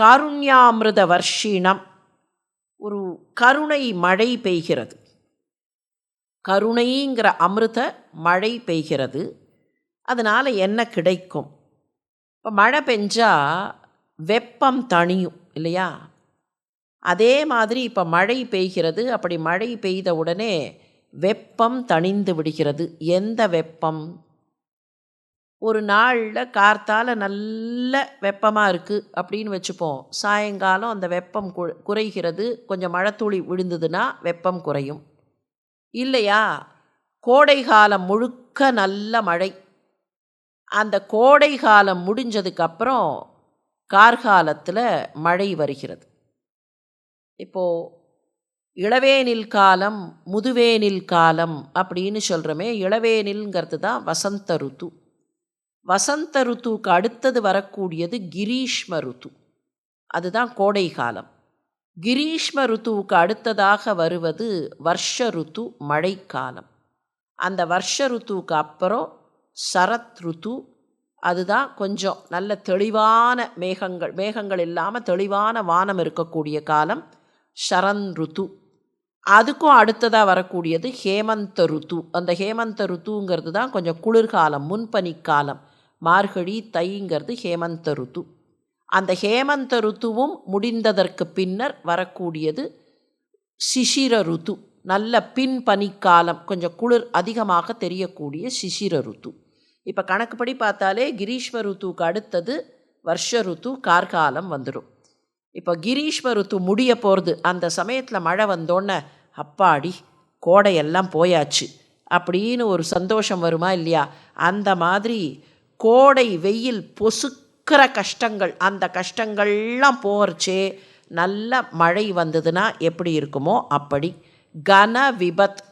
காருண்யாமிருத வர்ஷிணம் ஒரு கருணை மழை பெய்கிறது. கருணைங்கிற அமிர்த மழை பெய்கிறது. அதனால் என்ன கிடைக்கும்? இப்போ மழை பெஞ்சால் வெப்பம் தணியும் இல்லையா? அதே மாதிரி இப்போ மழை பெய்கிறது. அப்படி மழை பெய்த உடனே வெப்பம் தணிந்து விடுகிறது. எந்த வெப்பம்? ஒரு நாளில் கார்த்தால் நல்ல வெப்பமாக இருக்குது அப்படின்னு வச்சுப்போம். சாயங்காலம் அந்த வெப்பம் கு குறைகிறது. கொஞ்சம் மழைத்துளி விழுந்ததுன்னா வெப்பம் குறையும். இல்லையா? கோடை காலம் முழுக்க நல்ல மழை. அந்த கோடை காலம் முடிஞ்சதுக்கப்புறம் கார்காலத்தில் மழை வருகிறது. இப்போது இளவேனில் காலம் முதுவேனில் காலம் அப்படின்னு சொல்கிறோமே இளவேனில்ங்கிறது தான் வசந்த ருத்து. வசந்த ருத்துவுக்கு அடுத்தது வரக்கூடியது கிரீஷ்ம ருத்து. அதுதான் கோடை காலம். கிரீஷ்ம ருத்துவுக்கு அடுத்ததாக வருவது வர்ஷ ருத்து மழைக்காலம் அந்த வர்ஷ ருத்துவுக்கு அப்புறம் சரத் ருத்து. அதுதான் கொஞ்சம் நல்ல தெளிவான மேகங்கள் மேகங்கள் இல்லாமல் தெளிவான வானம் இருக்கக்கூடிய காலம் ஷரன் ருத்து. அதுக்கும் அடுத்ததாக வரக்கூடியது ஹேமந்த ருத்து. அந்த ஹேமந்த ருத்துங்கிறது தான் கொஞ்சம் குளிர்காலம் முன்பனிக்காலம் மார்கழி தைங்கிறது ஹேமந்த ருத்து அந்த ஹேமந்த ருத்துவும் முடிந்ததற்கு பின்னர் வரக்கூடியது சிசிர ருத்து நல்ல பின் பனிக்காலம் கொஞ்சம் குளிர் அதிகமாக தெரியக்கூடிய சிசிர ருத்து இப்போ கணக்குப்படி பார்த்தாலே கிரீஷ்ம ருத்துவுக்கு அடுத்தது வருஷ ருத்து கார்காலம் வந்துடும் இப்போ கிரீஷ்ம ருத்து முடிய போகிறது அந்த சமயத்தில் மழை வந்தோடனே அப்பாடி கோடையெல்லாம் போயாச்சு. அப்படின்னு ஒரு சந்தோஷம் வருமா இல்லையா? அந்த மாதிரி கோடை வெயில் பொசுக்கிற கஷ்டங்கள் அந்த கஷ்டங்கள்லாம் போகிறச்சே நல்ல மழை வந்ததுன்னா எப்படி இருக்குமோ அப்படி கன விபத்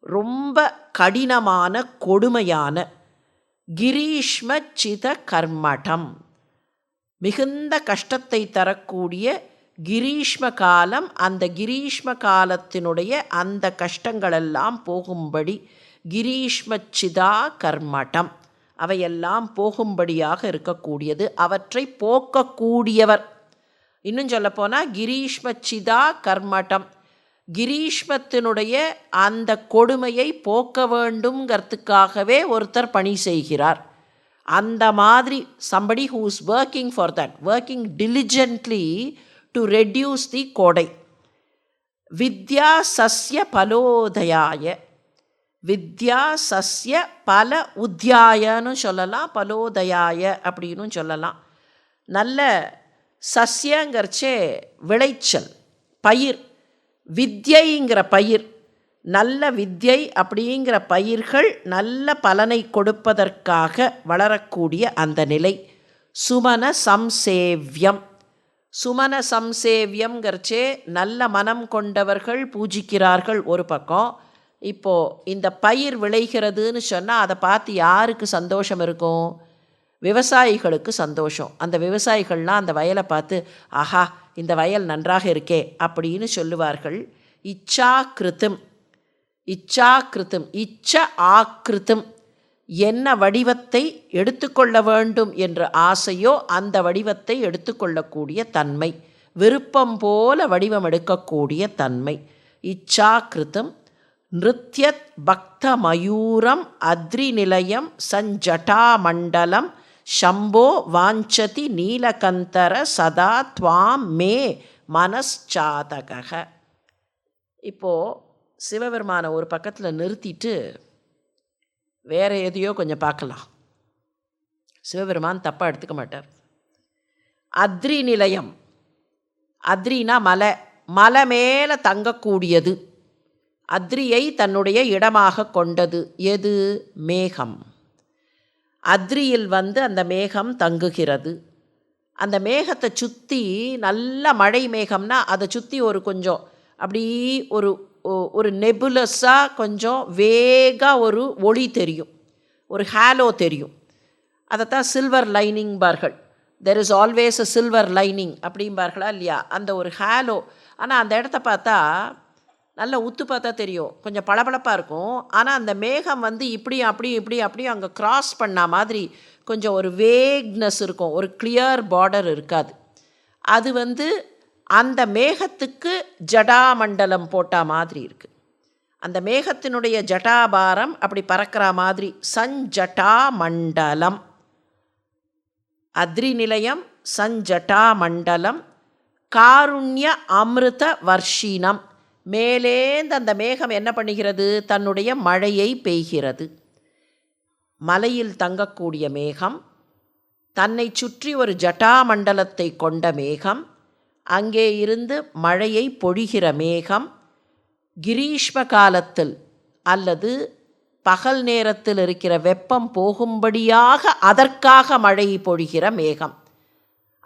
ரொம்ப கடினமான கொடுமையான கிரீஷ்ம சித கர்மடம். மிகுந்த கஷ்டத்தை தரக்கூடிய கிரீஷ்ம காலம் அந்த கிரீஷ்ம காலத்தினுடைய அந்த கஷ்டங்களெல்லாம் போகும்படி கிரீஷ்மச்சிதா கர்மடம். அவையெல்லாம் போகும்படியாக இருக்கக்கூடியது. அவற்றை போக்கக்கூடியவர். இன்னும் சொல்லப்போனால் கிரீஷ்ம சிதா கர்மட்டம் கிரீஷ்மத்தினுடைய அந்த கொடுமையை போக்க வேண்டும்ங்கிறதுக்காகவே ஒருத்தர் பணி செய்கிறார். அந்த மாதிரி somebody who's working for that working diligently to reduce the கோடை. வித்யா சஸ்ய பலோதயாய. வித்யா சஸ்ய பல உத்தியாயன்னு சொல்லலாம் பலோதயாய அப்படின்னு சொல்லலாம். நல்ல சஸ்யங்கிறச்சே விளைச்சல் பயிர். வித்யைங்கிற பயிர் நல்ல வித்யை அப்படிங்கிற பயிர்கள் நல்ல பலனை கொடுப்பதற்காக வளரக்கூடிய அந்த நிலை. சுமன சம்சேவியம். சுமன சம்சேவியம்ங்கிறச்சே நல்ல மனம் கொண்டவர்கள் பூஜிக்கிறார்கள் ஒரு பக்கம். இப்போது இந்த பயிர் விளைகிறதுன்னு சொன்னால் அதை பார்த்து யாருக்கு சந்தோஷம் இருக்கும்? விவசாயிகளுக்கு சந்தோஷம். அந்த விவசாயிகள்லாம் அந்த வயலை பார்த்து ஆஹா இந்த வயல் நன்றாக இருக்கே அப்படின்னு சொல்லுவார்கள். இச்சா கிருத்தும் இச்சா கிருத்தும் இச்ச ஆக்கிருத்தும் என்ன வடிவத்தை எடுத்துக்கொள்ள வேண்டும் என்ற ஆசையோ அந்த வடிவத்தை எடுத்துக்கொள்ளக்கூடிய தன்மை. விருப்பம் போல வடிவம் எடுக்கக்கூடிய தன்மை. இச்சா கிருத்தம் நிருத்யத் பக்த மயூரம் அத்ரி நிலையம் சஞ்சட்டாமண்டலம் ஷம்போ வாஞ்சதி நீலகந்தர சதா துவாம் மே மனச்சாதக இப்போது சிவபெருமானை ஒரு பக்கத்தில் நிறுத்திட்டு வேறு எதையோ கொஞ்சம் பார்க்கலாம். சிவபெருமான் தப்பாக எடுத்துக்க மாட்டார். அத்ரி நிலையம் அத்ரினா மலை. மலை மேலே தங்கக்கூடியது. அத்ரியை தன்னுடைய இடமாக கொண்டது. எது? மேகம். அத்ரியில் வந்து அந்த மேகம் தங்குகிறது. அந்த மேகத்தை சுற்றி நல்ல மழை மேகம்னா அதை சுற்றி ஒரு கொஞ்சம் அப்படி ஒரு ஒரு நெபுலஸாக கொஞ்சம் வேகாக ஒரு ஒளி தெரியும். ஒரு ஹேலோ தெரியும். அதைத்தான் சில்வர் லைனிங் பார்கள் there is always a silver lining அப்படிம்பார்களா இல்லையா? அந்த ஒரு ஹேலோ. ஆனால் அந்த இடத்த பார்த்தா நல்லா உத்து பார்த்தா தெரியும். கொஞ்சம் பளபளப்பாக இருக்கும். ஆனால் அந்த மேகம் வந்து இப்படியும் அப்படியும் இப்படி அப்படியும் அங்கே கிராஸ் பண்ண மாதிரி கொஞ்சம் ஒரு வேக்னஸ் இருக்கும். ஒரு கிளியர் பார்டர் இருக்காது. அது வந்து அந்த மேகத்துக்கு ஜடாமண்டலம் போட்டால் மாதிரி இருக்குது அந்த மேகத்தினுடைய ஜட்டாபாரம் அப்படி பறக்கிற மாதிரி சஞ்சட்டா மண்டலம் அத்ரி நிலையம் சஞ்சட்டா மண்டலம் காருண்ய அமிர்த வர்ஷினம். மேலேந்து அந்த மேகம் என்ன பண்ணுகிறது? தன்னுடைய மழையை பெய்கிறது. மலையில் தங்கக்கூடிய மேகம் தன்னை சுற்றி ஒரு ஜட்டாமண்டலத்தை கொண்ட மேகம் அங்கே இருந்து மழையை பொழிகிற மேகம் கிரீஷ்ம காலத்தில் அல்லது பகல் நேரத்தில் இருக்கிற வெப்பம் போகும்படியாக அதற்காக மழை பொழிகிற மேகம்.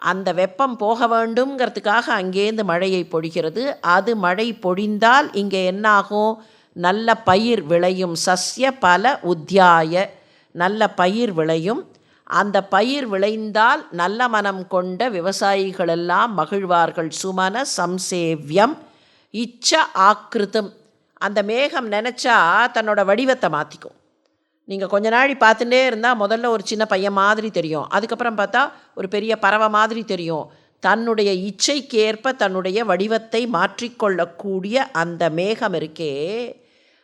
அந்த வெப்பம் போக வேண்டுங்கிறதுக்காக அங்கேருந்து மழையை பொழிகிறது அது மழை பொழிந்தால் இங்கே என்னாகும்? நல்ல பயிர் விளையும். சஸ்ய பல உத்தியாய. நல்ல பயிர் விளையும். அந்த பயிர் விளைந்தால் நல்ல மனம் கொண்ட விவசாயிகளெல்லாம் மகிழ்வார்கள். சுமன சம்சேவ்யம். இச்ச ஆக்கிருதம் அந்த மேகம் நினச்சா தன்னோட வடிவத்தை மாற்றிக்கும் நீங்கள் கொஞ்ச நாளி பார்த்துட்டே இருந்தால் முதல்ல ஒரு சின்ன பையன் மாதிரி தெரியும். அதுக்கப்புறம் பார்த்தா ஒரு பெரிய பறவை மாதிரி தெரியும். தன்னுடைய இச்சைக்கேற்ப தன்னுடைய வடிவத்தை மாற்றிக்கொள்ளக்கூடிய அந்த மேகம் இருக்கே.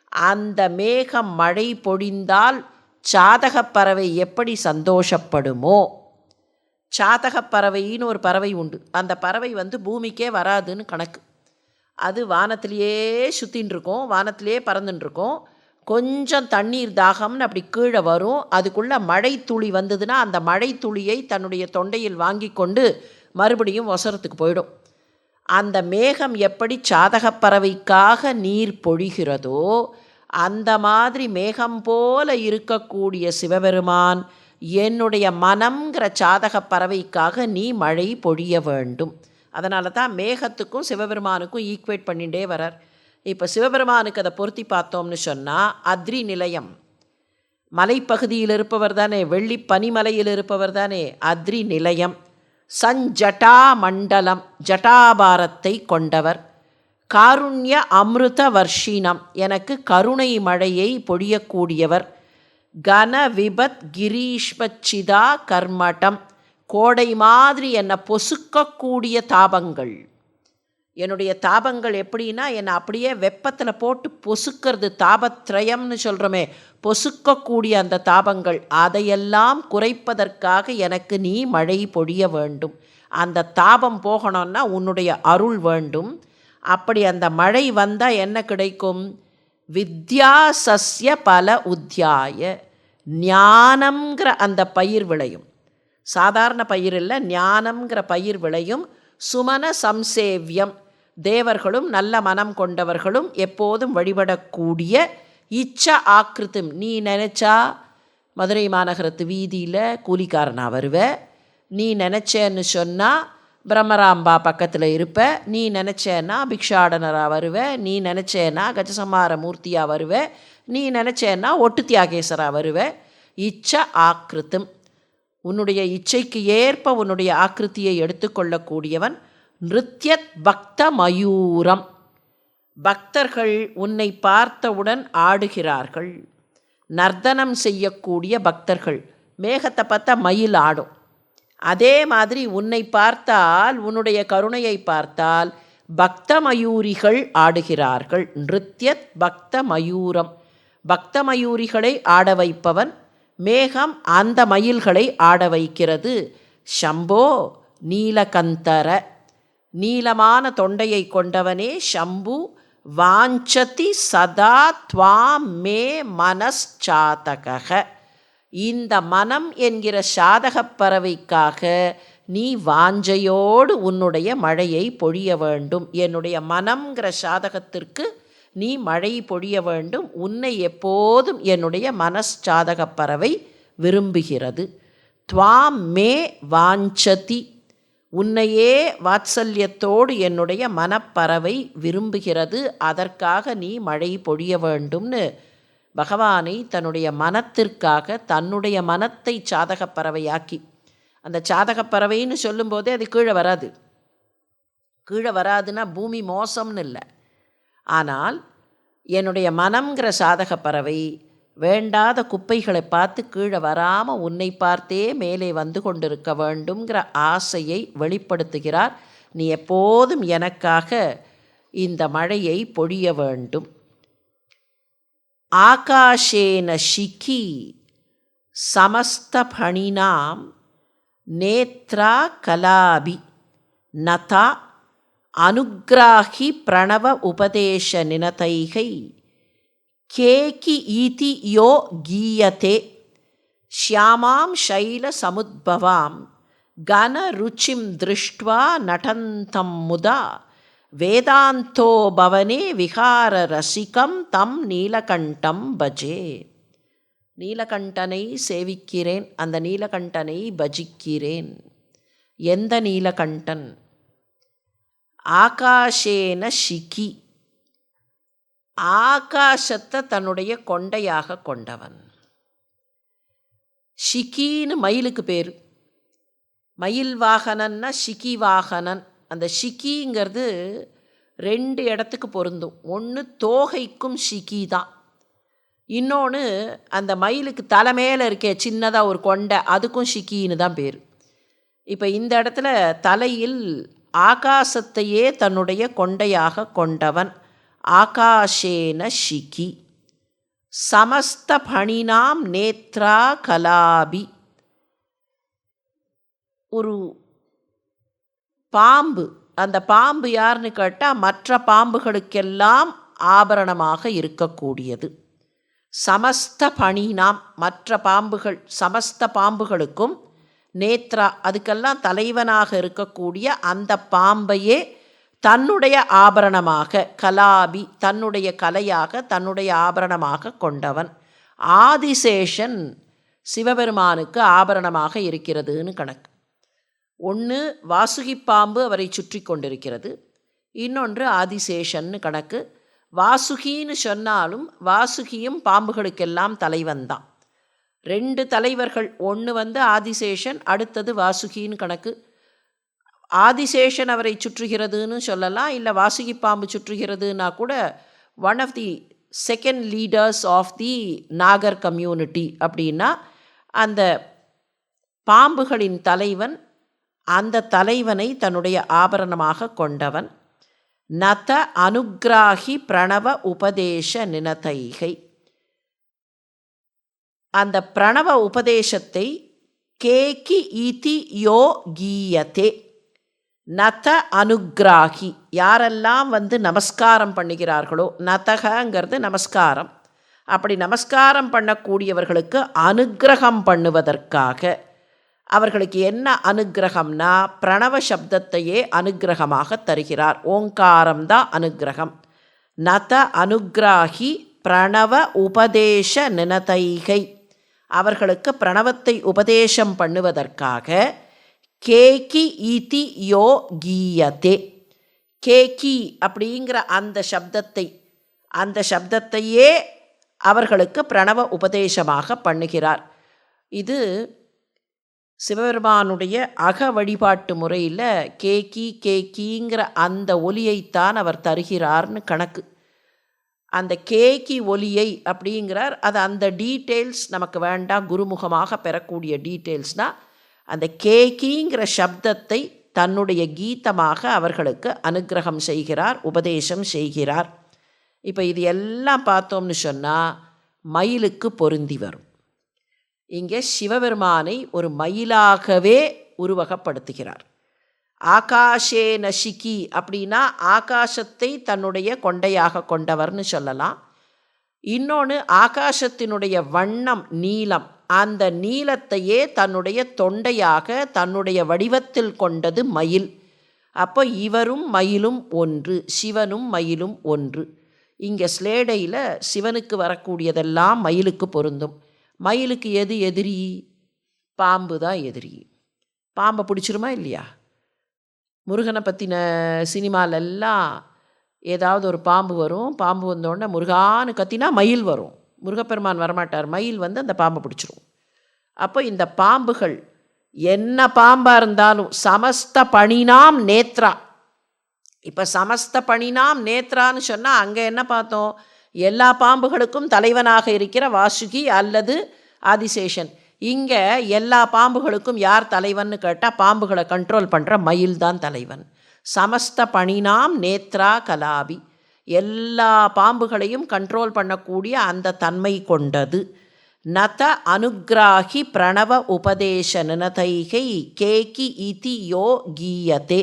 அந்த மேகம் மழை பொழிந்தால் சாதகப் பறவை எப்படி சந்தோஷப்படுமோ? சாதகப் பறவைன்னு ஒரு பறவை உண்டு. அந்த பறவை வந்து பூமிக்கே வராதுன்னு கணக்கு. அது வானத்திலேயே சுற்றின்னு இருக்கும் வானத்திலே பறந்துன்னு இருக்கும் கொஞ்சம் தண்ணீர் தாகம்னு அப்படி கீழே வரும். அதுக்குள்ளே மழை துளி வந்ததுன்னா அந்த மழை துளியை தன்னுடைய தொண்டையில் வாங்கி கொண்டு மறுபடியும் ஒசரத்துக்கு போயிடும். அந்த மேகம் எப்படி சாதகப் பறவைக்காக நீர் பொழிகிறதோ அந்த மாதிரி மேகம் போல இருக்கக்கூடிய சிவபெருமான் என்னுடைய மனம்ங்கிற சாதகப் பறவைக்காக நீ மழை பொழிய வேண்டும். அதனால தான் மேகத்துக்கும் சிவபெருமானுக்கும் ஈக்குவேட் பண்ணிகிட்டே வரார். இப்போ சிவபெருமானுக்கு அதை பொருத்தி பார்த்தோம்னு சொன்னால் அத்ரி நிலையம். மலைப்பகுதியில் இருப்பவர் தானே வெள்ளி பனிமலையில் இருப்பவர் தானே அத்ரி நிலையம். சஞ்சட்டா மண்டலம் ஜட்டாபாரத்தை கொண்டவர். காருண்ய அமிர்த வர்ஷினம் எனக்கு கருணை மழையை பொழியக்கூடியவர். கன விபத் கிரீஷ்மச்சிதா கர்மட்டம் கோடை மாதிரி என்னை பொசுக்கக்கூடிய தாபங்கள். என்னுடைய தாபங்கள் எப்படின்னா என்னை அப்படியே வெப்பத்தில் போட்டு பொசுக்கிறது தாபத்ரயம்னு சொல்கிறோமே பொசுக்கக்கூடிய அந்த தாபங்கள் அதையெல்லாம் குறைப்பதற்காக எனக்கு நீ மழை பொழிய வேண்டும். அந்த தாபம் போகணும்னா உன்னுடைய அருள் வேண்டும். அப்படி அந்த மழை வந்தால் என்ன கிடைக்கும்? வித்யா சஸ்ய பல உத்தியாய ஞானம்ங்கிற அந்த பயிர் விளையும். சாதாரண பயிர் இல்லை ஞானம்ங்கிற பயிர் விளையும். சுமன சம்சேவியம் தேவர்களும் நல்ல மனம் கொண்டவர்களும் எப்போதும் வழிபடக்கூடிய இச்ச ஆக்கிருத்தும். நீ நினச்சா மதுரை மாநகரத்து வீதியில் கூலிக்காரனா வருவ? நீ நினச்சேன்னு சொன்னால் பிரம்மராம்பா பக்கத்தில் இருப்ப. நீ நினச்சேன்னா பிக்ஷாடனராக வருவ. நீ நினச்சேன்னா கஜசமார மூர்த்தியாக வருவ. நீ நினச்சேன்னா ஒட்டு தியாகேசராக வருவ. இச்ச ஆக்கிருத்தும். உன்னுடைய இச்சைக்கு ஏற்ப உன்னுடைய ஆக்கிருத்தியை எடுத்துக்கொள்ளக்கூடியவன் நிருத்யத் பக்த மயூரம் பக்தர்கள் உன்னை பார்த்தவுடன் ஆடுகிறார்கள். நர்த்தனம் செய்யக்கூடிய பக்தர்கள் மேகத்தை பார்த்தா மயில் ஆடும். அதே மாதிரி உன்னை பார்த்தால் உன்னுடைய கருணையை பார்த்தால் பக்த மயூரிகள் ஆடுகிறார்கள். நிருத்யத் பக்த மயூரம் பக்த மயூரிகளை ஆட வைப்பவன் மேகம் அந்த மயில்களை ஆட வைக்கிறது. ஷம்போ நீலகந்தர நீளமான தொண்டையை கொண்டவனே ஷம்பு வாஞ்சதி சதா துவாம் மே மனஸ்சாதக இந்த மனம் என்கிற சாதகப் பறவைக்காக நீ வாஞ்சையோடு உன்னுடைய மழையை பொழிய வேண்டும். என்னுடைய மனம்ங்கிற சாதகத்திற்கு நீ மழை பொழிய வேண்டும். உன்னை எப்போதும் என்னுடைய மனஸ்சாதகப் பறவை விரும்புகிறது. துவாம் மே வாஞ்சதி உன்னையே வாத்சல்யத்தோடு என்னுடைய மனப்பறவை விரும்புகிறது. அதற்காக நீ மழை பொழிய வேண்டும்னு பகவானை தன்னுடைய மனத்திற்காக தன்னுடைய மனத்தை சாதகப் பறவையாக்கி அந்த சாதகப் பறவைன்னு சொல்லும்போதே அது கீழே வராது. கீழே வராதுன்னா பூமி மோசம்னு இல்லை. ஆனால் என்னுடைய மனம்ங்கிற சாதகப் பறவை வேண்டாத குப்பைகளை பார்த்து கீழே வராமல் உன்னை பார்த்தே மேலே வந்து கொண்டிருக்க வேண்டுங்கிற ஆசையை வெளிப்படுத்துகிறார். நீ எப்போதும் எனக்காக இந்த மழையை பொழிய வேண்டும். ஆகாஷேன ஷிகி சமஸ்தபணினாம் நேத்ரா கலாபி நதா அனுக்ராஹி பிரணவ உபதேச நினதைகை கேகி ஈதி யோ கீயதே. ஷியாமாம் ஷைல சைலசமுத்பவாம் கனருச்சிம் திருஷ்ட்வா நடந்தம் முதா. வேதாந்தோ பவனே விகார ரசிகம் தம் நீலகண்டம் பஜே. நீலகண்டனை சேவிக்கிறேன் அந்த நீலகண்டனை பஜிக்கிறேன். எந்த நீலகண்டன்? ஆகாஷேன ஷிகி. ஆகாசத்தை தன்னுடைய கொண்டையாக கொண்டவன். ஷிகின்னு மயிலுக்கு பேர். மயில் வாகனன்னா ஷிகி வாகனன். அந்த ஷிகிங்கிறது ரெண்டு இடத்துக்கு பொருந்தும். ஒன்று தோகைக்கும் ஷிகி தான். இன்னொன்று அந்த மயிலுக்கு தலை மேலே இருக்கே சின்னதாக ஒரு கொண்டை அதுக்கும் ஷிக்கின்னு தான் பேர். இப்போ இந்த இடத்துல தலையில் ஆகாசத்தையே தன்னுடைய கொண்டையாக கொண்டவன். ஆகாஷேன ஷிகி. சமஸ்த பணினாம் நேத்ரா கலாபி. ஒரு பாம்பு அந்த பாம்பு யாருன்னு கேட்டால் மற்ற பாம்புகளுக்கெல்லாம் ஆபரணமாக இருக்கக்கூடியது. சமஸ்த பணினாம் மற்ற பாம்புகள் சமஸ்த பாம்புகளுக்கும் நேத்ரா அதுக்கெல்லாம் தலைவனாக இருக்கக்கூடிய அந்த பாம்பையே தன்னுடைய ஆபரணமாக கலாபி தன்னுடைய கலையாக தன்னுடைய ஆபரணமாக கொண்டவன். ஆதிசேஷன் சிவபெருமானுக்கு ஆபரணமாக இருக்கிறதுன்னு கணக்கு. ஒன்று வாசுகி பாம்பு அவரை சுற்றி கொண்டிருக்கிறது. இன்னொன்று ஆதிசேஷன்னு கணக்கு. வாசுகின்னு சொன்னாலும் வாசுகியும் பாம்புகளுக்கெல்லாம் தலைவன் தான். ரெண்டு தலைவர்கள் ஒன்று வந்து ஆதிசேஷன் அடுத்தது வாசுகின்னு கணக்கு. ஆதிசேஷன் அவரை சுற்றுகிறதுன்னு சொல்லலாம் இல்லை வாசுகி பாம்பு சுற்றுகிறதுனா கூட one of the second leaders of the Nagar community அப்படின்னா அந்த பாம்புகளின் தலைவன் அந்த தலைவனை தன்னுடைய ஆபரணமாக கொண்டவன். நத அனுக்ராஹி பிரணவ உபதேச நினதைகை அந்த பிரணவ உபதேசத்தை கேக்கி இதி யோ கீயத்தே நத அனுகிராகி. யாரெல்லாம் வந்து நமஸ்காரம் பண்ணுகிறார்களோ நதகங்கிறது நமஸ்காரம். அப்படி நமஸ்காரம் பண்ணக்கூடியவர்களுக்கு அனுக்கிரகம் பண்ணுவதற்காக அவர்களுக்கு என்ன அனுக்கிரகம்னா பிரணவ சப்தத்தையே அனுகிரகமாக தருகிறார். ஓங்காரம் தான் அனுக்கிரகம் நத அனுக்கிராகி பிரணவ உபதேச நினதைகை. அவர்களுக்கு பிரணவத்தை உபதேசம் பண்ணுவதற்காக கேகி இதி யோ கீயதே. கேகி அப்படிங்கிற அந்த சப்தத்தை அந்த சப்தத்தையே அவர்களுக்கு பிரணவ உபதேசமாக பண்ணுகிறார். இது சிவபெருமானுடைய அக வழிபாட்டு முறையில் கேக்கி கேக்கிங்கிற அந்த ஒலியைத்தான் அவர் தருகிறார்னு கணக்கு. அந்த கேக்கி ஒலியை அப்படிங்கிறார். அது அந்த டீட்டெயில்ஸ் நமக்கு வேண்டாம் குருமுகமாக பெறக்கூடிய டீட்டெயில்ஸ்னால் அந்த கேக்கிங்கிற சப்தத்தை தன்னுடைய கீதமாக அவர்களுக்கு அனுக்கிரகம் செய்கிறார் உபதேசம் செய்கிறார். இப்போ இது எல்லாம் பார்த்தோம்னு சொன்னால் மயிலுக்கு பொருந்தி வரும். இங்கே சிவபெருமானை ஒரு மயிலாகவே உருவகப்படுத்துகிறார். ஆகாஷே நஷிக்கி அப்படின்னா ஆகாசத்தை தன்னுடைய கொண்டையாக கொண்டவர்னு சொல்லலாம். இன்னொன்று ஆகாசத்தினுடைய வண்ணம் நீலம் அந்த நீலத்தையே தன்னுடைய தொண்டையாக தன்னுடைய வடிவத்தில் கொண்டது மயில். அப்போ இவரும் மயிலும் ஒன்று சிவனும் மயிலும் ஒன்று. இங்கே ஸ்லேடையில் சிவனுக்கு வரக்கூடியதெல்லாம் மயிலுக்கு பொருந்தும். மயிலுக்கு எது எதிரி? பாம்பு தான் எதிரி. பாம்பை பிடிச்சிருமா இல்லையா? முருகனை பற்றின சினிமாலெல்லாம் ஏதாவது ஒரு பாம்பு வரும். பாம்பு வந்தோடனே முருகான்னு கத்தினா மயில் வரும். முருகப்பெருமான் வரமாட்டார். மயில் வந்து அந்த பாம்பை பிடிச்சிரும். அப்போ இந்த பாம்புகள் என்ன பாம்பாக இருந்தாலும் சமஸ்த பணினாம் நேத்ரா. இப்போ சமஸ்த பணினாம் நேத்ரான்னு சொன்னால் அங்கே என்ன பார்த்தோம்? எல்லா பாம்புகளுக்கும் தலைவனாக இருக்கிற வாசுகி அல்லது ஆதிசேஷன். இங்கே எல்லா பாம்புகளுக்கும் யார் தலைவன்னு கேட்டால் பாம்புகளை கண்ட்ரோல் பண்ணுற மயில் தான் தலைவன். சமஸ்த பணினாம் நேத்ரா கலாபி. எல்லா பாம்புகளையும் கண்ட்ரோல் பண்ணக்கூடிய அந்த தன்மை கொண்டது. நத அனுகிராகி பிரணவ உபதேச நினதைகை கேகி இதி யோ கீயதே.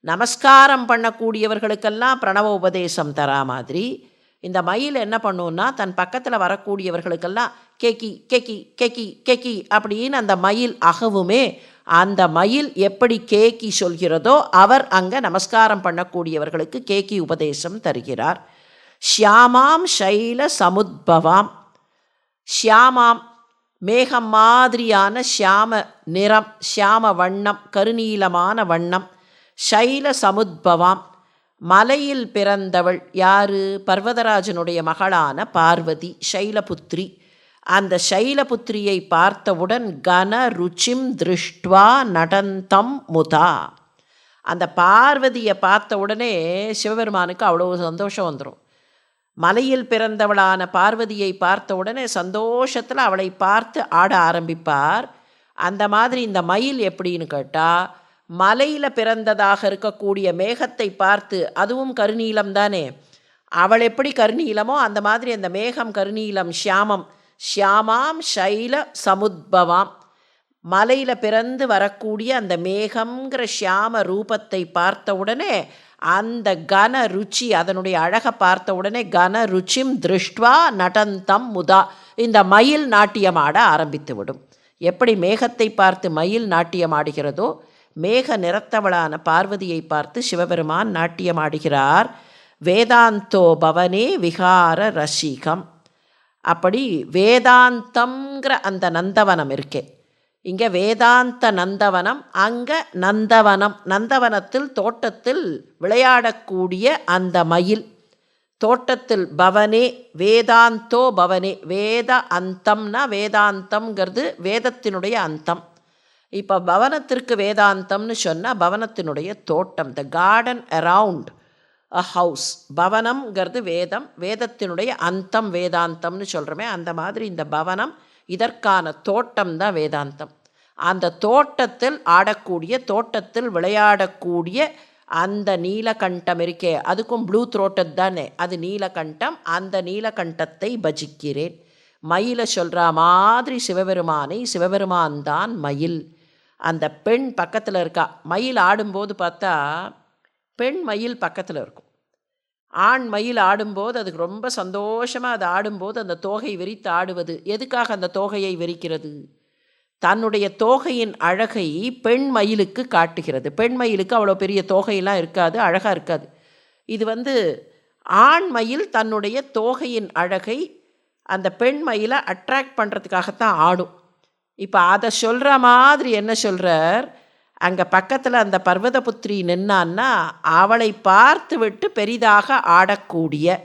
நமஸ்காரம் பண்ணக்கூடியவர்களுக்கெல்லாம் பிரணவ உபதேசம் தரா மாதிரி. இந்த மயில் என்ன பண்ணுன்னா தன் பக்கத்தில் வரக்கூடியவர்களுக்கெல்லாம் கேக்கி கேக்கி கேக்கி கேக்கி அப்படின்னு அந்த மயில் அகவுமே அந்த மயில் எப்படி கேக்கி சொல்கிறதோ அவர் அங்கே நமஸ்காரம் பண்ணக்கூடியவர்களுக்கு கேக்கி உபதேசம் தருகிறார். ஷியாமாம் சைல சமுத்பவாம். ஷியாமாம் மேகம் மாதிரியான ஷியாம நிறம் ஷியாம வண்ணம் கருநீலமான வண்ணம். சைல சமுத்பவாம். மலையில் பிறந்தவள் யாரு? பர்வதராஜனுடைய மகளான பார்வதி சைலபுத்ரி அந்த சைலபுத்திரியை பார்த்தவுடன் கன ருச்சிம் திருஷ்டுவா நடந்தம் முதா. அந்த பார்வதியை பார்த்த உடனே சிவபெருமானுக்கு அவ்வளோ சந்தோஷம் வந்துடும் மலையில் பிறந்தவளான பார்வதியை பார்த்த உடனே சந்தோஷத்தில் அவளை பார்த்து ஆட ஆரம்பிப்பார். அந்த மாதிரி இந்த மயில் எப்படின்னு கேட்டால் மலையில் பிறந்ததாக இருக்கக்கூடிய மேகத்தை பார்த்து அதுவும் கருநீலம் தானே? அவள் எப்படி கருநீலமோ அந்த மாதிரி அந்த மேகம் கருநீலம் ஷியாமம் ஷியாமாம் ஷைல சமுத்பவாம். மலையில் பிறந்து வரக்கூடிய அந்த மேகங்கிற ஷியாம ரூபத்தை பார்த்த உடனே அந்த கன ருச்சி அதனுடைய அழகை பார்த்த உடனே கன ருச்சிம் திருஷ்டுவா நடந்தம் முதா. இந்த மயில் நாட்டியம் ஆட ஆரம்பித்து விடும். எப்படி மேகத்தை பார்த்து மயில் நாட்டியம் ஆடுகிறதோ மேக நிறத்தவளான பார்வதியை பார்த்து சிவபெருமான் நாட்டியம் ஆடுகிறார். வேதாந்தோ பவனே விகார ரசிகம். அப்படி வேதாந்தம்ங்கிற அந்த நந்தவனம் இருக்கே. இங்கே வேதாந்த நந்தவனம் அங்கே நந்தவனம் நந்தவனத்தில் தோட்டத்தில் விளையாடக்கூடிய அந்த மயில். தோட்டத்தில் பவனே வேதாந்தோ பவனே வேத அந்தம்னா வேதாந்தம்ங்கிறது வேதத்தினுடைய அந்தம். இப்போ பவனத்திற்கு வேதாந்தம்னு சொன்னால் பவனத்தினுடைய தோட்டம் the garden around a house பவனம்ங்கிறது வேதம். வேதத்தினுடைய அந்தம் வேதாந்தம்னு சொல்கிறோமே அந்த மாதிரி இந்த பவனம் இதற்கான தோட்டம் தான் வேதாந்தம். அந்த தோட்டத்தில் ஆடக்கூடிய தோட்டத்தில் விளையாடக்கூடிய அந்த நீலகண்டம் இருக்கே அதுக்கும் ப்ளூ த்ரோட்டட் தானே. அது நீலகண்டம் அந்த நீலகண்டத்தை பஜிக்கிறேன். மயிலை சொல்கிற மாதிரி சிவபெருமானை சிவபெருமான் தான் மயில். அந்த பெண் பக்கத்தில் இருக்கா. மயில் ஆடும்போது பார்த்தா பெண் மயில் பக்கத்தில் இருக்கும். ஆண் மயில் ஆடும்போது அதுக்கு ரொம்ப சந்தோஷமாக அது ஆடும்போது அந்த தோகை விரித்து ஆடுவது எதுக்காக அந்த தோகையை விரிக்கிறது? தன்னுடைய தோகையின் அழகை பெண் மயிலுக்கு காட்டுகிறது. பெண் மயிலுக்கு அவ்வளோ பெரிய தோகையெல்லாம் இருக்காது அழகாக இருக்காது. இது வந்து ஆண் மயில் தன்னுடைய தோகையின் அழகை அந்த பெண் மயிலை அட்ராக்ட் பண்ணுறதுக்காகத்தான் ஆடும். இப்போ அதை சொல்கிற மாதிரி என்ன சொல்கிறார் அங்கே பக்கத்தில் அந்த பர்வதபுத்திரி நின்னான்னா அவளை பார்த்து விட்டு பெரிதாக ஆடக்கூடிய.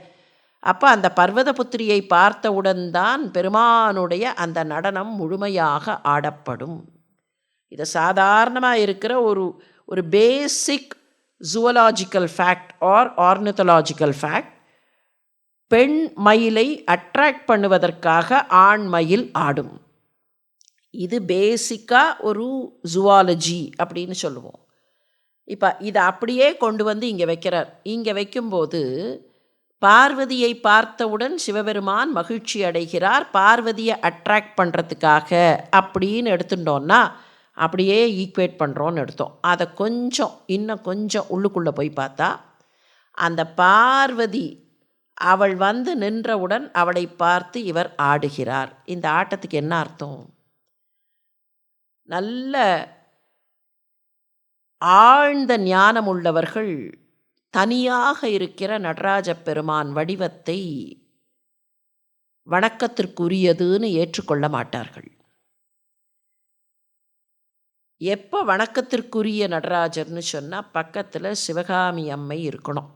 அப்போ அந்த பர்வதபுத்திரியை பார்த்தவுடன் தான் பெருமானுடைய அந்த நடனம் முழுமையாக ஆடப்படும். இது சாதாரணமாக இருக்கிற ஒரு ஒரு basic zoological fact or ornithological fact பெண் மயிலை அட்ராக்ட் பண்ணுவதற்காக ஆண் மயில் ஆடும். இது பேசிக்காக ஒரு ஜுவாலஜி அப்படின்னு சொல்லுவோம். இப்போ இதை அப்படியே கொண்டு வந்து இங்கே வைக்கிறார். இங்கே வைக்கும்போது பார்வதியை பார்த்தவுடன் சிவபெருமான் மகிழ்ச்சி அடைகிறார். பார்வதியை அட்ராக்ட் பண்ணுறதுக்காக அப்படின்னு எடுத்துட்டோன்னா அப்படியே ஈக்குவேட் பண்ணுறோன்னு எடுத்தோம். அதை கொஞ்சம் இன்னும் கொஞ்சம் உள்ளுக்குள்ளே போய் பார்த்தா அந்த பார்வதி அவள் வந்து நின்றவுடன் அவளை பார்த்து இவர் ஆடுகிறார். இந்த ஆட்டத்துக்கு என்ன அர்த்தம்? நல்ல ஆழ்ந்த ஞானம் உள்ளவர்கள் தனியாக இருக்கிற நடராஜ பெருமான் வடிவத்தை வணக்கத்திற்குரியதுன்னு ஏற்றுக்கொள்ள மாட்டார்கள். எப்போ வணக்கத்திற்குரிய நடராஜர்னு சொன்னால் பக்கத்தில் சிவகாமி அம்மை இருக்கணும்.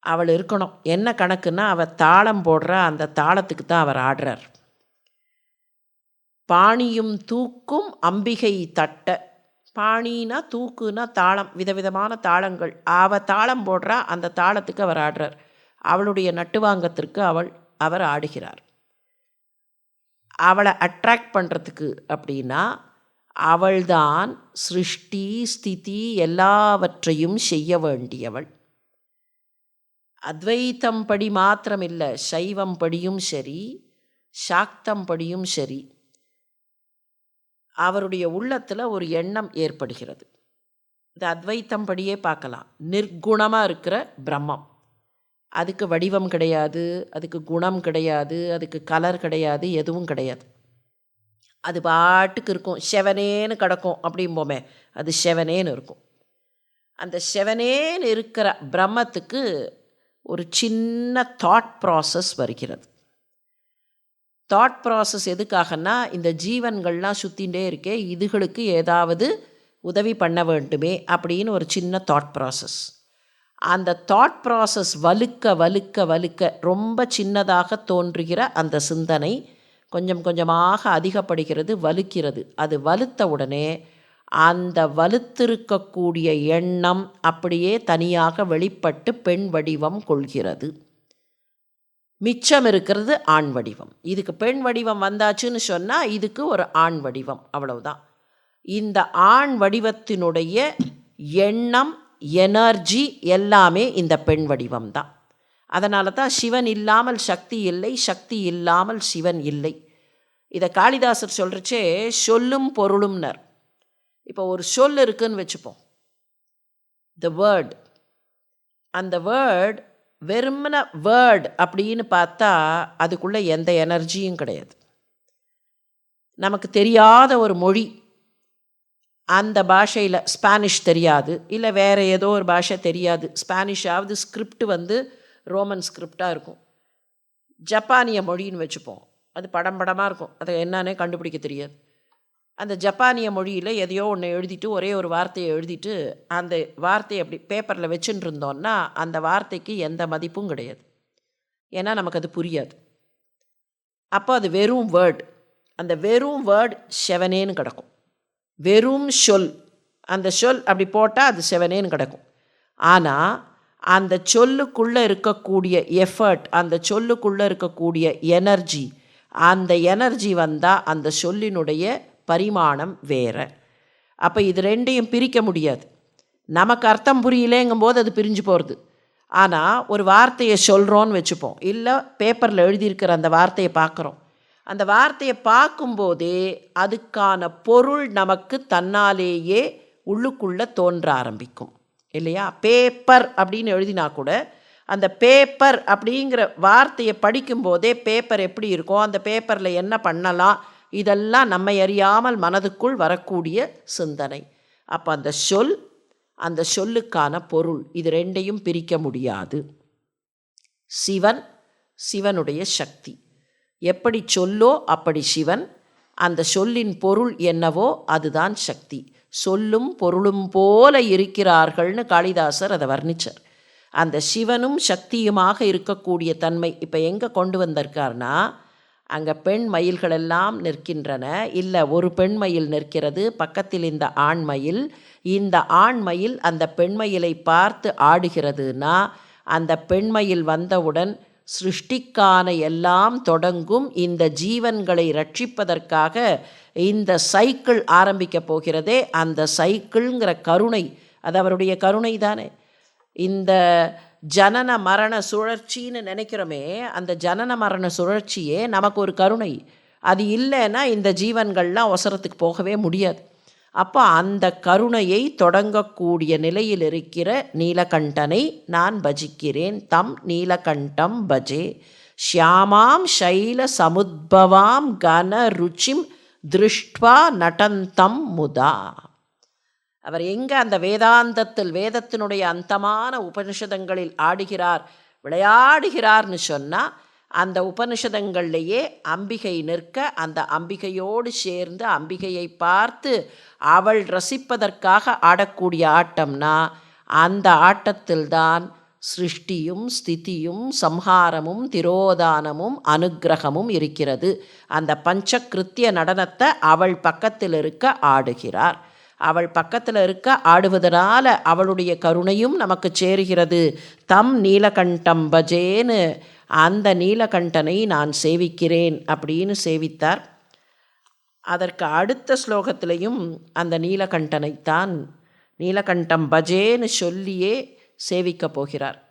அவள் இருக்கணும். என்ன கணக்குன்னா அவள் தாளம் போடுற அந்த தாளத்துக்கு தான் அவர் ஆடுறார். பாணியும் தூக்கும் அம்பிகை தட்ட. பாணினா தூக்குனா தாளம் விதவிதமான தாளங்கள். அவ தாளம் போடுறா அந்த தாளத்துக்கு அவர் ஆடுறார். அவளுடைய நட்டுவாங்கத்திற்கு அவள் அவர் ஆடுகிறார். அவளை அட்ராக்ட் பண்ணுறதுக்கு அப்படின்னா அவள்தான் சிருஷ்டி ஸ்திதி எல்லாவற்றையும் செய்ய வேண்டியவள். அத்வைத்தம் படி மாத்திரமில்லை சைவம் படியும் சரி சாக்தம் படியும் சரி. அவருடைய உள்ளத்தில் ஒரு எண்ணம் ஏற்படுகிறது. இந்த அத்வைத்தம் படியே பார்க்கலாம். நிர்குணமாக இருக்கிற பிரம்மம். அதுக்கு வடிவம் கிடையாது அதுக்கு குணம் கிடையாது அதுக்கு கலர் கிடையாது எதுவும் கிடையாது. அது பாட்டுக்கு இருக்கும். செவனேன்னு கிடக்கும் அப்படிம்போமே. அது செவனேன்னு இருக்கும். அந்த செவனேன்னு இருக்கிற பிரம்மத்துக்கு ஒரு சின்ன தாட் ப்ராசஸ் வருகிறது. தாட் ப்ராசஸ் எதுக்காகனா இந்த ஜீவன்கள்லாம் சுற்றிகிட்டே இருக்கே இதுகளுக்கு ஏதாவது உதவி பண்ண வேண்டுமே அப்படின்னு ஒரு சின்ன தாட் ப்ராசஸ் அந்த தாட் ப்ராசஸ் வலுக்க வலுக்க வலுக்க ரொம்ப சின்னதாக தோன்றுகிற அந்த சிந்தனை கொஞ்சம் கொஞ்சமாக அதிகப்படுகிறது வலுக்கிறது. அது வலுத்த உடனே அந்த வலுத்திருக்கக்கூடிய எண்ணம் அப்படியே தனியாக வெளிப்பட்டு பெண் வடிவம் கொள்கிறது. மிச்சம் இருக்கிறது ஆண் வடிவம். இதுக்கு பெண் வடிவம் வந்தாச்சுன்னு சொன்னால் இதுக்கு ஒரு ஆண் வடிவம். அவ்வளவுதான். இந்த ஆண் வடிவத்தினுடைய எண்ணம் எனர்ஜி எல்லாமே இந்த பெண் வடிவம் தான் அதனால தான் சிவன் இல்லாமல் சக்தி இல்லை சக்தி இல்லாமல் சிவன் இல்லை. இதை காளிதாசர் சொல்கிறச்சே சொல்லும் பொருளும்னர். இப்போ ஒரு சொல் இருக்குன்னு வச்சுப்போம். த வேர்ட் அந்த வேர்ட் வெறுமன வேர்ட் அப்படின்னு பார்த்தா அதுக்குள்ளே எந்த எனர்ஜியும் கிடையாது. நமக்கு தெரியாத ஒரு மொழி அந்த பாஷையில் ஸ்பானிஷ் தெரியாது இல்லை வேறு ஏதோ ஒரு பாஷை தெரியாது. ஸ்பானிஷாவது ஸ்கிரிப்ட் வந்து ரோமன் ஸ்கிரிப்டாக இருக்கும். ஜப்பானிய மொழின்னு வச்சுப்போம். அது படம் படமாக இருக்கும். அதை என்னன்னே கண்டுபிடிக்க தெரியாது. அந்த ஜப்பானிய மொழியில் எதையோ ஒன்று எழுதிட்டு ஒரே ஒரு வார்த்தையை எழுதிட்டு அந்த வார்த்தையை அப்படி பேப்பரில் வச்சுட்டு இருந்தோன்னா அந்த வார்த்தைக்கு எந்த மதிப்பும் கிடையாது. ஏன்னா நமக்கு அது புரியாது. அப்போ அது வெறும் வேர்ட் அந்த வெறும் வேர்டு செவனேன்னு கிடக்கும். வெறும் சொல். அந்த சொல் அப்படி போட்டால் அது செவனேன்னு கிடக்கும். ஆனால் அந்த சொல்லுக்குள்ளே இருக்கக்கூடிய எஃபர்ட் அந்த சொல்லுக்குள்ளே இருக்கக்கூடிய எனர்ஜி அந்த எனர்ஜி வந்தால் அந்த சொல்லினுடைய பரிமாணம் வேறு. அப்போ இது ரெண்டையும் பிரிக்க முடியாது. நமக்கு அர்த்தம் புரியலேங்கும்போது அது பிரிஞ்சு போகிறது ஆனால் ஒரு வார்த்தையை சொல்கிறோன்னு வச்சுப்போம். இல்லை பேப்பரில் எழுதியிருக்கிற அந்த வார்த்தையை பார்க்குறோம். அந்த வார்த்தையை பார்க்கும்போதே அதுக்கான பொருள் நமக்கு தன்னாலேயே உள்ளுக்குள்ளே தோன்ற ஆரம்பிக்கும். இல்லையா? பேப்பர் அப்படின்னு எழுதினா கூட அந்த பேப்பர் அப்படிங்கிற வார்த்தையை படிக்கும்போதே பேப்பர் எப்படி இருக்கும் அந்த பேப்பரில் என்ன பண்ணலாம் இதெல்லாம் நம்மை அறியாமல் மனதுக்குள் வரக்கூடிய சிந்தனை. அப்போ அந்த சொல் அந்த சொல்லுக்கான பொருள் இது ரெண்டையும் பிரிக்க முடியாது. சிவன் சிவனுடைய சக்தி. எப்படி சொல்லோ அப்படி சிவன். அந்த சொல்லின் பொருள் என்னவோ அதுதான் சக்தி. சொல்லும் பொருளும் போல இருக்கிறார்கள்னு காளிதாசர் அதை வர்ணிச்சர். அந்த சிவனும் சக்தியுமாக இருக்கக்கூடிய தன்மை இப்போ எங்கே கொண்டு வந்திருக்கார்னா அங்கே பெண் மயில்களெல்லாம் நிற்கின்றன. இல்லை ஒரு பெண் மயில் நிற்கிறது. பக்கத்தில் இந்த ஆண் மயில். இந்த ஆண் மயில் அந்த பெண்மயிலை பார்த்து ஆடுகிறதுனா அந்த பெண்மயில் வந்தவுடன் சிருஷ்டிக்கான எல்லாம் தொடங்கும். இந்த ஜீவன்களை ரட்சிப்பதற்காக இந்த சைக்கிள் ஆரம்பிக்க போகிறதே அந்த சைக்கிள்ங்கிற கருணை. அது அவருடைய கருணை தானே இந்த ஜனன மரண சுழற்சின்னு நினைக்கிறோமே அந்த ஜனன மரண சுழற்சியே நமக்கு ஒரு கருணை. அது இல்லைன்னா இந்த ஜீவன்கள்லாம் அவசரத்துக்கு போகவே முடியாது. அப்போ அந்த கருணையை தொடங்கக்கூடிய நிலையில் இருக்கிற நீலகண்டனை நான் பஜிக்கிறேன். தம் நீலகண்டம் பஜே. ஷியாமாம் சைல சமுத்பவாம் கன ருச்சிம் திருஷ்டுவா நடந்தம் முதா. அவர் எங்கே அந்த வேதாந்தத்தில் வேதத்தினுடைய அந்தமான உபனிஷதங்களில் ஆடுகிறார் விளையாடுகிறார்னு சொன்னால் அந்த உபனிஷதங்கள்லேயே அம்பிகை நிற்க அந்த அம்பிகையோடு சேர்ந்து அம்பிகையை பார்த்து அவள் ரசிப்பதற்காக ஆடக்கூடிய ஆட்டம்னா அந்த ஆட்டத்தில்தான் சிருஷ்டியும் ஸ்திதியும் சம்ஹாரமும் திரோதானமும் அனுக்கிரகமும் இருக்கிறது. அந்த பஞ்சகிருத்திய நடனத்தை அவள் பக்கத்தில் இருக்க ஆடுகிறார். அவள் பக்கத்தில் இருக்க ஆடுவதனால அவளுடைய கருணையும் நமக்கு சேருகிறது. தம் நீலகண்டம் பஜேன்னு அந்த நீலகண்டனை நான் சேவிக்கிறேன் அப்படின்னு சேவித்தார். அதற்கு அடுத்த ஸ்லோகத்திலையும் அந்த நீலகண்டனைத்தான் நீலகண்டம் பஜேன்னு சொல்லியே சேவிக்கப் போகிறார்.